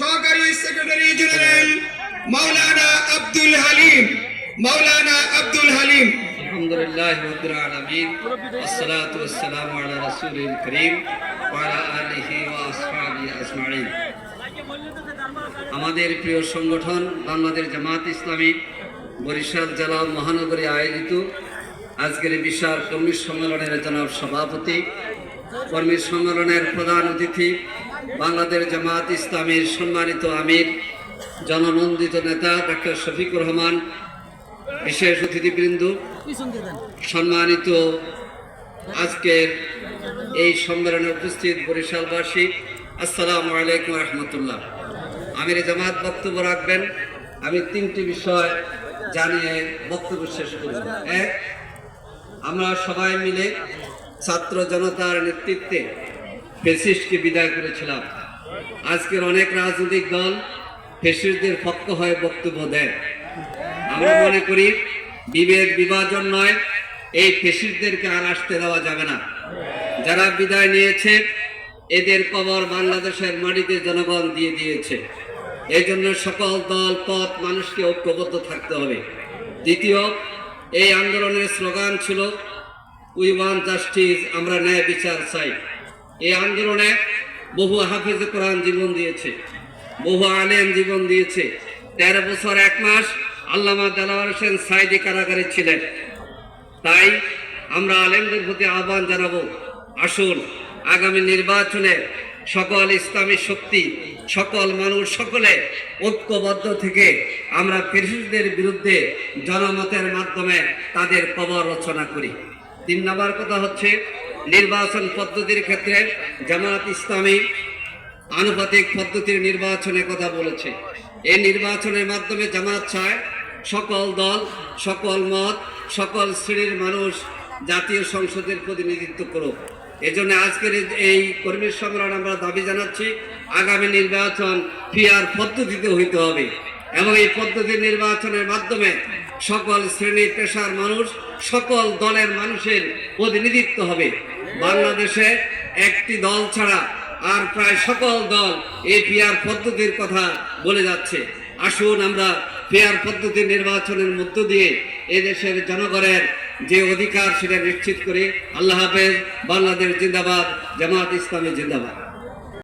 সহকারী secretary general Maulana Abdul Halim Maulana Abdul Halim الحمد لله رب العالمين والصلاة والسلام على رسول الكريم وعلى آله وأصحابه أجمعين আমাদের প্রিয় সংগঠন বাংলাদেশ জামাত ইসলামী বরিশাল জেলা ও মহানগরী আয়োজিত আজকের এই বিশাল কর্মী সম্মেলনের জনাব সভাপতি কর্মী সম্মেলনের প্রধান অতিথি বাংলাদেশ জামাত ইসলামীর সম্মানিত আমির, জননন্দিত নেতা ডক্টর শফিকুর রহমান, বিশেষ অতিথিবৃন্দ, সম্মানিত আজকের এই সম্মেলনে উপস্থিত বরিশালবাসী, আসসালামু আলাইকুম রহমতুল্লাহ। আমির জামাত বক্তব্য রাখবেন। আমি তিনটি বিষয় জানিয়ে বক্তব্য শেষ করব। এক, আমরা সবাই মিলে ছাত্র জনতার নেতৃত্বে ফেসিস্টকে বিদায় করেছিলাম। আজকের অনেক রাজনৈতিক দল ফেসিস্টদের পক্ষ হয়ে বক্তব্য দেয়। আমরা মনে করি, বিভেদ বিভাজন নয়, এই ফেসিস্টদেরকে আর আসতে দেওয়া যাবে না। যারা বিদায় নিয়েছে, এদের কবর বাংলাদেশের মাটিতে জনগণ দিয়ে দিয়েছে। এই জন্য সকল দল, পথ, মানুষকে ঐক্যবদ্ধ থাকতে হবে। দ্বিতীয়, এই আন্দোলনের স্লোগান ছিল উই ওয়ান জাস্টিস আমরা ন্যায় বিচার চাই। এই আন্দোলনে বহু হাফিজ কোরআন জীবন দিয়েছে, বহু আলেম জীবন দিয়েছে। তেরো বছর, এক মাস আল্লামা দেলাওয়ার হোসেন সাইদি কারাগারে ছিলেন। তাই আমরা আলেমদের প্রতি আহ্বান জানাব, আসুন আগামী নির্বাচনে সকল ইসলামী শক্তি, সকল মানুষ, সকলে ঐক্যবদ্ধ থেকে আমরা ফেসিসদের বিরুদ্ধে জনমতের মাধ্যমে তাদের কবর রচনা করি। তিন নম্বর কথা হচ্ছে নির্বাচন পদ্ধতির ক্ষেত্রে জামাত ইসলামী আনুপাতিক পদ্ধতির নির্বাচনের কথা বলেছে। এই নির্বাচনের মাধ্যমে জামাত চায় সকল দল, সকল মত, সকল শ্রেণির মানুষ জাতীয় সংসদের প্রতিনিধিত্ব করুক। এজন্য আজকের এই- কর্মী সম্মেলন আমরা দাবি জানাচ্ছি, আগামী নির্বাচন ফিয়ার পদ্ধতিতে হইতে হবে এবং এই পদ্ধতির নির্বাচনের মাধ্যমে সকল শ্রেণি পেশার মানুষ, সকল দলের মানুষের প্রতিনিধিত্ব হবে। বাংলাদেশে একটি দল ছাড়া আর প্রায় সকল দল এই পিয়ার পদ্ধতির কথা বলে যাচ্ছে। আসুন আমরা পেয়ার পদ্ধতির নির্বাচনের মধ্য দিয়ে এদেশের জনগণের যে অধিকার সেটা নিশ্চিত করে। আল্লাহ হাফেজ, বাংলাদেশ জিন্দাবাদ, জামাত ইসলামী জিন্দাবাদ।